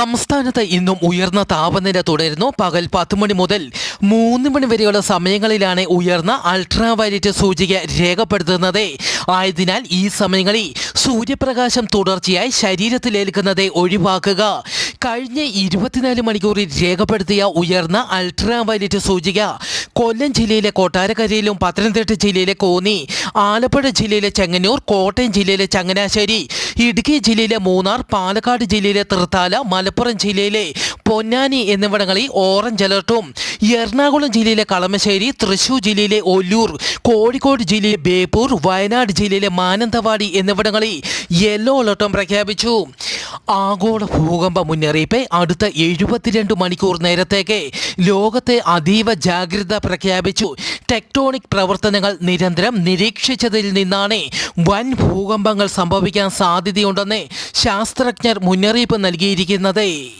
സംസ്ഥാനത്ത് ഇന്നും ഉയർന്ന താപനില തുടരുന്നു. പകൽ പത്ത് മണി മുതൽ മൂന്ന് മണി വരെയുള്ള സമയങ്ങളിലാണ് ഉയർന്ന അൾട്രാവയലറ്റ് സൂചിക രേഖപ്പെടുത്തുന്നത്. ആയതിനാൽ ഈ സമയങ്ങളിൽ സൂര്യപ്രകാശം തുടർച്ചയായി ശരീരത്തിലേൽക്കുന്നത് ഒഴിവാക്കുക. കഴിഞ്ഞ ഇരുപത്തിനാല് മണിക്കൂറിൽ രേഖപ്പെടുത്തിയ ഉയർന്ന അൾട്രാവയലറ്റ് സൂചിക കൊല്ലം ജില്ലയിലെ കൊട്ടാരക്കരയിലും പത്തനംതിട്ട ജില്ലയിലെ കോന്നി ആലപ്പുഴ ജില്ലയിലെ ചെങ്ങന്നൂർ കോട്ടയം ജില്ലയിലെ ചങ്ങനാശ്ശേരി ഇടുക്കി ജില്ലയിലെ മൂന്നാർ പാലക്കാട് ജില്ലയിലെ തൃത്താല മലപ്പുറം ജില്ലയിലെ പൊന്നാനി എന്നിവിടങ്ങളിൽ ഓറഞ്ച് അലർട്ടും. എറണാകുളം ജില്ലയിലെ കളമശ്ശേരി തൃശൂർ ജില്ലയിലെ ഒല്ലൂർ കോഴിക്കോട് ജില്ലയിലെ ബേപ്പൂർ വയനാട് ജില്ലയിലെ മാനന്തവാടി എന്നിവിടങ്ങളിൽ യെല്ലോ അലർട്ടും പ്രഖ്യാപിച്ചു. ആഗോള ഭൂകമ്പ മുന്നറിയിപ്പ് അടുത്ത എഴുപത്തിരണ്ട് മണിക്കൂർ നേരത്തേക്ക്. ലോകത്തെ അതീവ ജാഗ്രത പ്രഖ്യാപിച്ചു. ടെക്ടോണിക് പ്രവർത്തനങ്ങൾ നിരന്തരം നിരീക്ഷിച്ചതിൽ നിന്നാണ് വൻ ഭൂകമ്പങ്ങൾ സംഭവിക്കാൻ സാധ്യതയുണ്ടെന്ന് ശാസ്ത്രജ്ഞർ മുന്നറിയിപ്പ് നൽകിയിരിക്കുന്നത്.